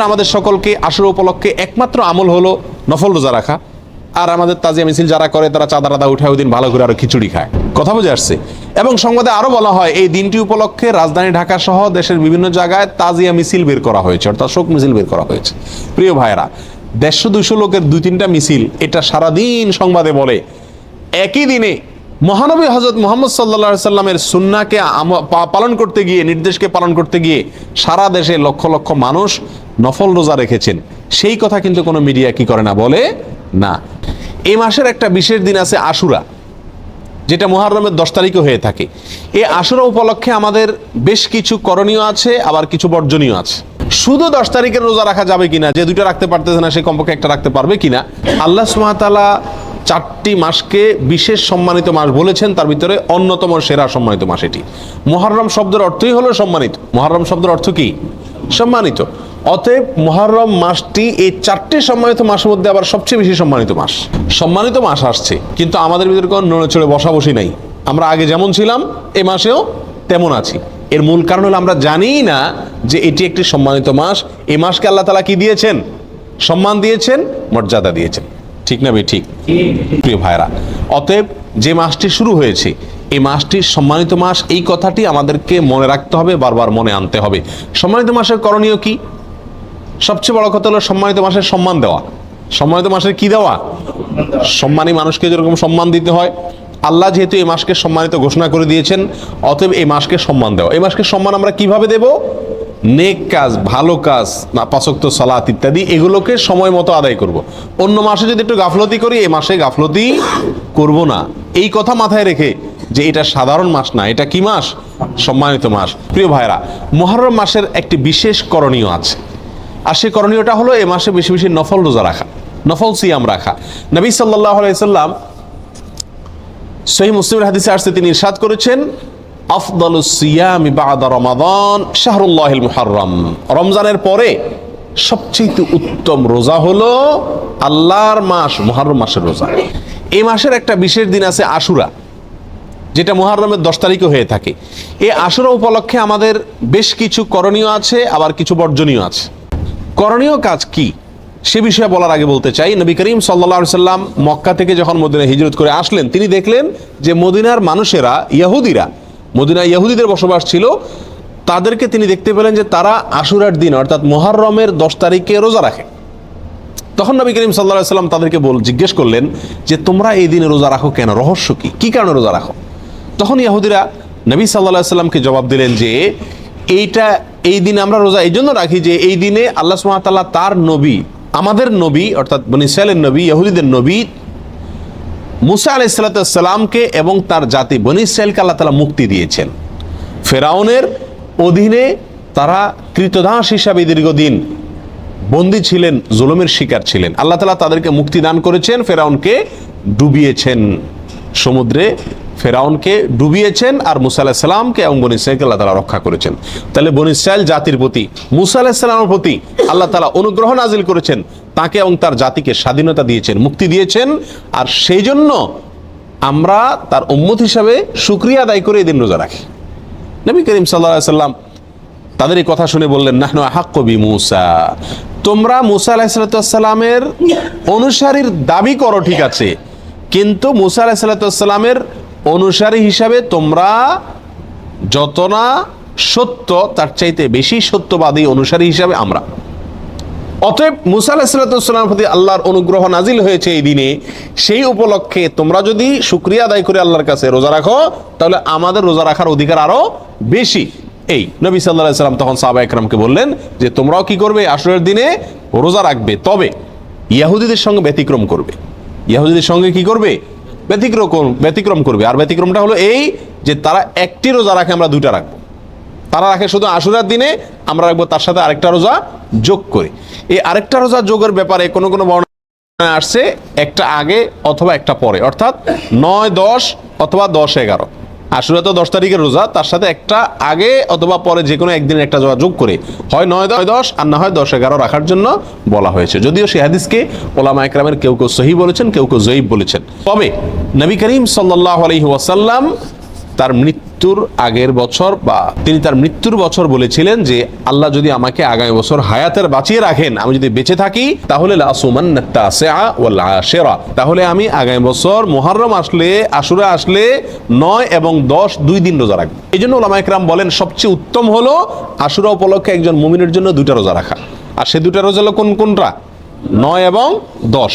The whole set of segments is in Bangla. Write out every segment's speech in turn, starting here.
আমাদের সকলকে আসর উপলক্ষে একমাত্র আমল হলো নফল রোজা রাখা। আর আমাদের তাজিয়া মিছিল যারা করে, তারা চাঁদা টাদা উঠায় ওই ভালো করে আরও খিচুড়ি খায়। কথা বুঝে আসছে? এবং সংবাদে আরও বলা হয়, এই দিনটি উপলক্ষে রাজধানী ঢাকা সহ দেশের বিভিন্ন জায়গায় তাজিয়া মিছিল বের করা হয়েছে, অর্থাৎ শোক মিছিল বের করা হয়েছে। প্রিয় ভাইরা দেড়শো দুশো লোকের দুই তিনটা মিছিল এটা সারাদিন সংবাদে বলে, একই দিনে মহানবী হজরত মোহাম্মদ সাল্লা সাল্লামের সুন্নাকে পালন করতে গিয়ে, নির্দেশকে পালন করতে গিয়ে সারা দেশে লক্ষ লক্ষ মানুষ নফল রোজা রেখেছেন। সেই কথা কিন্তু কোনো মিডিয়া কি করে না বলে? না। এই মাসের একটা বিশেষ দিন আছে আশুরা, যেটা মুহাররমের দশ তারিখে হয়ে থাকে। এই আশুরা উপলক্ষে আমাদের বেশ কিছু করণীয় আছে, আবার কিছু বর্জনীয় আছে। শুধু দশ তারিখের রোজা রাখা যাবে কিনা, যে দুটো রাখতে পারতেছে না, সে কমপক্ষে একটা রাখতে পারবে কিনা, আল্লাহ সুমাতালা চারটি মাসকে বিশেষ সম্মানিত মাস বলেছেন, তার ভিতরে অন্যতম সেরা সম্মানিত মাস এটি। মহরম শব্দের অর্থই হলো সম্মানিত। মহরম শব্দের অর্থ কি? সম্মানিত। অতএব মহরম মাসটি এই চারটি সম্মানিত মাসের মধ্যে আবার সবচেয়ে বেশি সম্মানিত মাস। সম্মানিত মাস আসছে, কিন্তু আমাদের ভিতরে কোনো নড়ে চড়ে বসা বসি নাই। আমরা আগে যেমন ছিলাম, এ মাসেও তেমন আছি। এর মূল কারণ হলো আমরা জানিই না যে এটি একটি সম্মানিত মাস। এ মাসকে আল্লাহ তালা কি দিয়েছেন? সম্মান দিয়েছেন, মর্যাদা দিয়েছেন। ঠিক না বে ঠিক? প্রিয় ভাইরা অতএব যে মাসটি শুরু হয়েছে, এই মাসটি সম্মানিত মাস, এই কথাটি আমাদেরকে মনে রাখতে হবে, বারবার মনে আনতে হবে। সম্মানিত মাসের করণীয় কি? সবচেয়ে বড় কথা হলো সম্মানিত মাসের সম্মান দেওয়া। সম্মানিত মাসের কি দেওয়া? সম্মানী মানুষকে যেরকম সম্মান দিতে হয়, আল্লাহ যেহেতু এই মাসকে সম্মানিত ঘোষণা করে দিয়েছেন, অতএব এই মাসকে সম্মান দেওয়া। এই মাসকে সম্মান আমরা কীভাবে দেব? নেক কাজ, ভালো কাজ না পাচক্ত সালাত ইত্যাদি, এগুলোকে সময় মতো আদায় করব। অন্য মাসে যদি একটু গাফলতি করি এ মাসে গাফলতি করব না। এই কথা মাথায় রেখে যে এটা সাধারণ মাস না, এটা কি মাস? সম্মানিত মাস। প্রিয় ভাইরা মহরম মাসের একটি বিশেষ করণীয় আছে। আর সেই করণীয়টা হলো এ মাসে বেশি বেশি নফল রোজা রাখা, নফল সিয়াম রাখা। নবী সাল্লাহ আলাইসাল্লাম সহি মুসলিমের হাদিসে আসতে তিনি ইরশাদ করেছেন রমজানের পরে সবচেয়ে উত্তম রোজা হলো আল্লাহর মাস, মুহররম মাসের রোজা। এই মাসের একটা বিশেষ দিন আছে আশুরা, যেটা মুহররমের দশ তারিখে হয়ে থাকে। এই আশুরা উপলক্ষে আমাদের বেশ কিছু করণীয় আছে, আবার কিছু বর্জনীয় আছে। করণীয় কাজ কি? সে বিষয়ে বলার আগে বলতে চাই, নবী করিম সাল্লা সাল্লাম মক্কা থেকে যখন মদিনা হিজরত করে আসলেন, তিনি দেখলেন যে মদিনার মানুষেরা ইয়াহুদিরা মদিনা ইয়াহুদিদের বসবাস ছিল, তাদেরকে তিনি দেখতে পেলেন যে তারা আশুরার দিন, অর্থাৎ মোহাররমের দশ তারিখে রোজা রাখে। তখন নবী করিম সাল্লা সাল্লাম তাদেরকে বল, জিজ্ঞেস করলেন যে, তোমরা এই দিনে রোজা রাখো কেন? রহস্য কি? কি কারণে রোজা রাখো? তখন ইয়াহুদিরা নবী সাল্লাহ সাল্লামকে জবাব দিলেন যে, এইটা, এই দিনে আমরা রোজা এই জন্য রাখি যে, এই দিনে আল্লাহ সুমাতাল্লাহ তার নবী, আমাদের নবী, অর্থাৎ বনি ইসরায়েলের নবী, ইহুদিদের নবী মুসা আলাইসাল্লামকে এবং তার জাতি বনি ইসরায়েলকে আল্লাহ তালা মুক্তি দিয়েছেন। ফেরাউনের অধীনে তারা কৃতদাস হিসাবে দীর্ঘদিন বন্দী ছিলেন, জুলুমের শিকার ছিলেন। আল্লাহ তালা তাদেরকে মুক্তি দান করেছেন, ফেরাউনকে ডুবিয়েছেন। সমুদ্রে ফেরাউনকে ডুবিয়েছেন আর মুসা আলাহ সাল্লামকে এবং বনি ইসরায়েলকে আল্লাহ তালা রক্ষা করেছেন। তাহলে বনি জাতির প্রতি, মুসা আলাহ সাল্লামের প্রতি আল্লাহ তালা অনুগ্রহ নাজিল করেছেন। তাকে এবং তার জাতিকে স্বাধীনতা দিয়েছেন, মুক্তি দিয়েছেন, আর সেই জন্য আমরা তার উম্মত হিসাবে সুক্রিয়া আদায় করে এই দিন রোজা রাখি। নবী করিম সাল্লাম তাদের এই কথা শুনে বললেন, নাহনু হাক্কবি মুসা। তোমরা মুসা আলাহিসাল্লামের অনুসারীর দাবি করো, ঠিক আছে। কিন্তু মুসা আলাহিসাল্লামের অনুসারী হিসাবে তোমরা যত না সত্য, তার চাইতে বেশি সত্যবাদী অনুসারী হিসাবে আমরা। অতএব মুসা আলাহিসাল্লামের প্রতি আল্লাহর অনুগ্রহ নাজিল হয়েছে এই দিনে। সেই উপলক্ষে তোমরা যদি শুক্রিয়া আদায় করে আল্লাহর কাছে রোজা রাখো, তাহলে আমাদের রোজা রাখার অধিকার আরও বেশি। এই নবী সাল্লাহ সাল্লাম তখন সাহাবা একরামকে বললেন যে, তোমরাও কি করবে? আসরের দিনে রোজা রাখবে। তবে ইয়াহুদিদের সঙ্গে ব্যতিক্রম করবে। ইয়াহুদিদের সঙ্গে কি করবে? ব্যতিক্রম ব্যতিক্রম করবে। আর ব্যতিক্রমটা হলো এই যে, তারা একটি রোজা রাখে, আমরা দুইটা রাখব। তারা রাখে শুধু আশুরার দিনে আমরা রাখব তার সাথে আরেকটা রোজা যোগ করে। এই আরেকটা রোজা যোগের ব্যাপারে কোনো কোনো বর্ণনা আসছে, একটা আগে অথবা একটা পরে। অর্থাৎ নয়, দশ অথবা দশ, এগারো। আসলে তো দশ তারিখের রোজা, তার সাথে একটা আগে অথবা পরে যে কোনো একদিন একটা রোজা যোগ করে। হয় নয় নয়, দশ, আর না হয় দশ, এগারো রাখার জন্য বলা হয়েছে। যদিও সে হাদিসকে ওলামা একরামের কেউ কেউ সহি বলেছেন, কেউ কেউ জয়ীব বলেছেন। তবে নবী করিম সাল্লাহ আলহি ওয়াসাল্লাম তার মৃত্যু মৃত্যুর আগের বছর বা তিনি তার মৃত্যুর বছর বলেছিলেন যে, আল্লাহ যদি আমাকে আগামী বছর হায়াতের বাঁচিয়ে রাখেন, আমি যদি বেঁচে থাকি, তাহলে। তাহলে আমি আগামী বছর মুহররম আসলে, আশুরা আসলে নয় এবং দশ দুই দিন রোজা রাখব। এই জন্য ওলামা একরাম বলেন, সবচেয়ে উত্তম হলো আশুরা উপলক্ষে একজন মুমিনের জন্য দুইটা রোজা রাখা। আর সে দুইটা রোজা হলো কোন, কোনটা? নয় এবং দশ।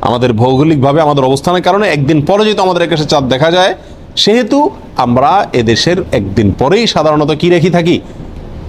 আমাদের ভৌগোলিকভাবে আমাদের অবস্থানের কারণে একদিন পরে যেহেতু আমাদের আকাশে চাঁদ দেখা যায়, সেহেতু আমরা এদেশের একদিন পরেই সাধারণত কি রেখে থাকি?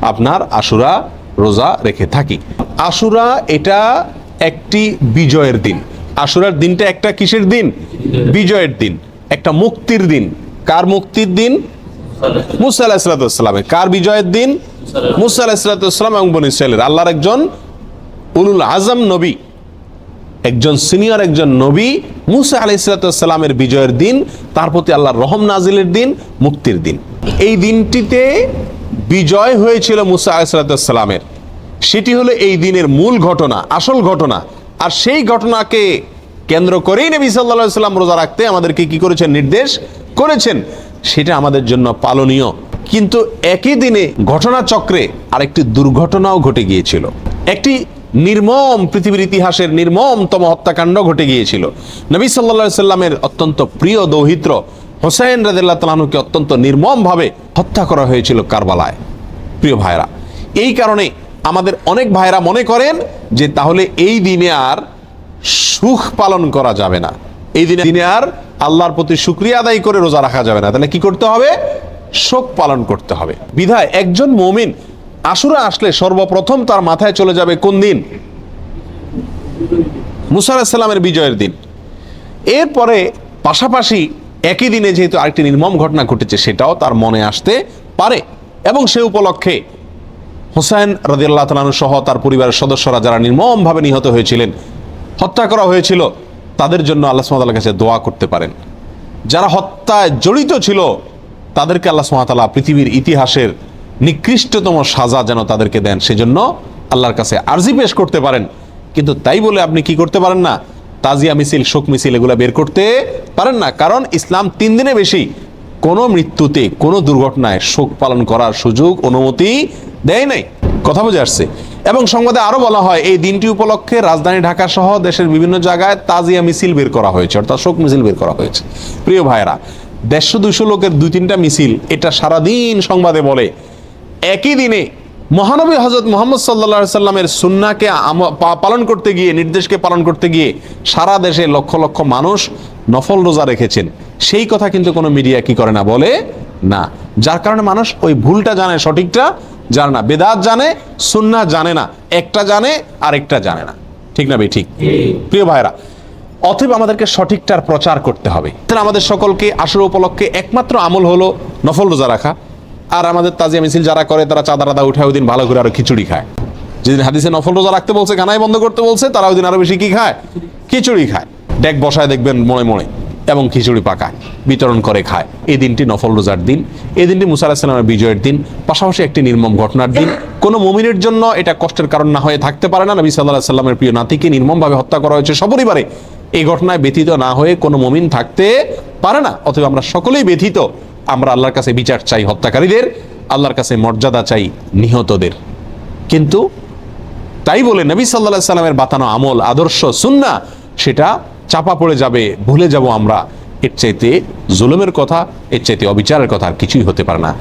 আপনার আশুরা রোজা রেখে থাকি। আশুরা এটা একটি বিজয়ের দিন। আশুরার দিনটা একটা কিসের দিন? বিজয়ের দিন। একটা মুক্তির দিন। কার মুক্তির দিন? মুসা আলাহিসাল্লামের কার বিজয়ের দিন? মুসা আলাহিসাল্লাম এবং বনি ইসরায়েলের আল্লাহর একজন উলুল আজম নবী। একজন সিনিয়র, একজন নবী, মুসা আলাইসালামের বিজয়ের দিন, তার প্রতি আল্লাহর রহম নাজিলের দিন, মুক্তির দিন। এই দিনটিতে বিজয় হয়েছিল মুসা আলাইসালামের সেটি হলো এই দিনের মূল ঘটনা, আসল ঘটনা। আর সেই ঘটনাকে কেন্দ্র করেই নবী সাল্লাহ সাল্লাম রোজা রাখতে আমাদেরকে কি করেছেন? নির্দেশ করেছেন। সেটা আমাদের জন্য পালনীয়। কিন্তু একই দিনে ঘটনাচক্রে আরেকটি দুর্ঘটনাও ঘটে গিয়েছিল। একটি নির্মম পৃথিবীর ইতিহাসের নির্মমতম হত্যাকাণ্ড ঘটে গিয়েছিল। নবী সাল্লা সাল্লামের অত্যন্ত প্রিয় দৌহিত্র হোসেন রাদিল্লাহ তালাহুকে অত্যন্ত নির্মমভাবে হত্যা করা হয়েছিল কারবালায়। প্রিয় ভাইরা এই কারণে আমাদের অনেক ভাইরা মনে করেন যে তাহলে এই দিনে আর সুখ পালন করা যাবে না। এই দিনে দিনে আর আল্লাহর প্রতি শুক্রিয়া আদায় করে রোজা রাখা যাবে না। তাহলে কি করতে হবে? শোক পালন করতে হবে। বিধায় একজন মমিন আশুরা আসলে সর্বপ্রথম তার মাথায় চলে যাবে কোন দিন? মুসা বিজয়ের দিন। এরপরে পাশাপাশি একই দিনে যেহেতু আরেকটি নির্মম ঘটনা ঘটেছে, সেটাও তার মনে আসতে পারে। এবং সে উপলক্ষে হোসেন রাদিয়াল্লাহ তালানু সহ তার পরিবারের সদস্যরা যারা নির্মমভাবে নিহত হয়েছিলেন, হত্যা করা হয়েছিল, তাদের জন্য আল্লাহ সুমাতার কাছে দোয়া করতে পারেন। যারা হত্যায় জড়িত ছিল, তাদেরকে আল্লাহ সুমাতালা পৃথিবীর ইতিহাসের নিকৃষ্টতম সাজা যেন তাদেরকে দেন, সেজন্য আল্লাহর কাছে আর্জি পেশ করতে পারেন। কিন্তু তাই বলে আপনি কি করতে পারেন না? তাজিয়া মিছিল, শোক মিছিল এগুলো বের করতে পারেন না। কারণ ইসলাম তিন দিনে বেশি। কোনো মৃত্যুতে, কোনো দুর্ঘটনায় শোক পালন করার সুযোগ, অনুমতি দেয় নাই। কথা বুঝে আসছে। এবং সংবাদে আরও বলা হয়, এই দিনটি উপলক্ষে রাজধানী ঢাকা সহ দেশের বিভিন্ন জায়গায় তাজিয়া মিছিল বের করা হয়েছে, অর্থাৎ শোক মিছিল বের করা হয়েছে। প্রিয় ভাইরা দেড়শো দুইশো লোকের দুই তিনটা মিছিল, এটা সারাদিন সংবাদে বলে। একই দিনে মহানবী হজরত মোহাম্মদ সাল্লা সাল্লামের সুন্নাকে পালন করতে গিয়ে, নির্দেশকে পালন করতে গিয়ে সারা দেশে লক্ষ লক্ষ মানুষ নফল রোজা রেখেছেন। সেই কথা কিন্তু কোনো মিডিয়া কি করে না বলে? না। যার কারণে মানুষ ওই ভুলটা জানে, সঠিকটা জানে না। বেদাত জানে সুন্না জানে না। একটা জানে, আরেকটা জানে না। ঠিক না ভাই? ঠিক। প্রিয় ভাইরা অতএব আমাদেরকে সঠিকটার প্রচার করতে হবে। আমাদের সকলকে আসর উপলক্ষে একমাত্র আমল হলো নফল রোজা রাখা। আর আমাদের তাজিয়া মিছিল যারা করে, তারা চাঁদা রাদা উঠায় ওই ভালো করে আরও খিচুড়ি খায়। যেদিন হাদিসে নফল রোজা রাখতে বলছে গানায় বন্ধ করতে বলছে, তারা ওই দিন আরও বেশি কি খায়? খিচুড়ি খায়। ডেক বসায় দেখবেন মনে মনে, এবং খিচুড়ি পাকায়, বিতরণ করে খায়। এই দিনটি নফল রোজার দিন, এই দিনটি মুসা বিজয়ের দিন, পাশাপাশি একটি নির্মম ঘটনার দিন। কোনো মমিনের জন্য এটা কষ্টের কারণ না হয়ে থাকতে পারে না। নবী সাল্লাহ সাল্লামের প্রিয় নাতিকে নির্মমভাবে হত্যা করা হয়েছে সপরিবারে এই ঘটনায় ব্যথিত না হয়ে কোনো মমিন থাকতে পারে না অথবা আমরা সকলেই ব্যথিত। আমরা আল্লাহর কাছে বিচার চাই হত্যাকারীদের, আল্লাহর কাছে মর্যাদা চাই নিহতদের। কিন্তু তাই বলে নবী সাল্লা সাল্লামের বাতানো আমল, আদর্শ সুন্না, সেটা চাপা পড়ে যাবে, ভুলে যাব আমরা। এর চাইতে জুলুমের কথা, এর চাইতে অবিচারের কথা আর কিছুই হতে পারে না।